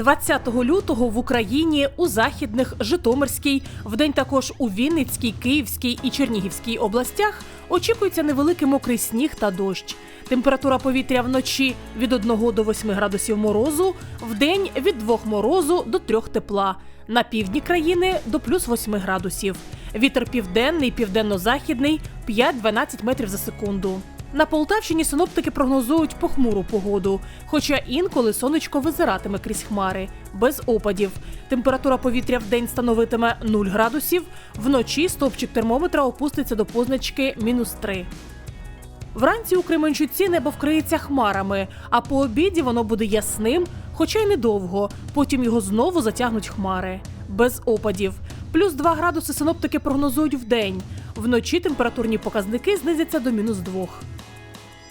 20 лютого в Україні у західних Житомирській, вдень також у Вінницькій, Київській і Чернігівській областях очікується невеликий мокрий сніг та дощ. Температура повітря вночі від 1 до 8 градусів морозу, вдень від 2 морозу до 3 тепла. На півдні країни до плюс 8 градусів. Вітер південний, південно-західний 5-12 метрів за секунду. На Полтавщині синоптики прогнозують похмуру погоду, хоча інколи сонечко визиратиме крізь хмари, без опадів. Температура повітря в день становитиме 0 градусів, вночі стовпчик термометра опуститься до позначки мінус 3. Вранці у Кременчуці небо вкриється хмарами, а по обіді воно буде ясним, хоча й недовго. Потім його знову затягнуть хмари. Без опадів. Плюс 2 градуси синоптики прогнозують вдень. Вночі температурні показники знизяться до мінус 2.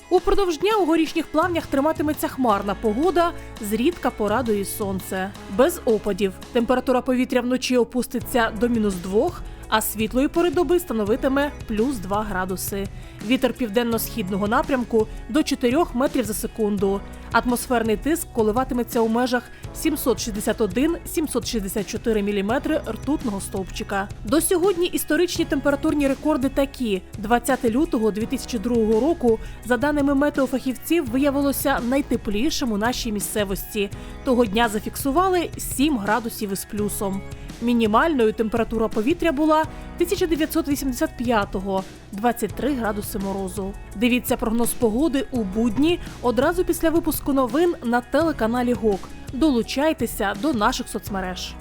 Упродовж дня у горішніх плавнях триматиметься хмарна погода, зрідка порадує сонце. Без опадів. Температура повітря вночі опуститься до мінус 2, а світлої пори доби становитиме плюс 2 градуси. Вітер південно-східного напрямку до 4 метрів за секунду. Атмосферний тиск коливатиметься у межах 761-764 мм ртутного стовпчика. До сьогодні історичні температурні рекорди такі: 20 лютого 2002 року, за даними метеофахівців, виявилося найтеплішим у нашій місцевості. Того дня зафіксували 7 градусів із плюсом. Мінімальною температура повітря була 1985-го – 23 градуси морозу. Дивіться прогноз погоди у будні одразу після випуску новин на телеканалі ГОК. Долучайтеся до наших соцмереж.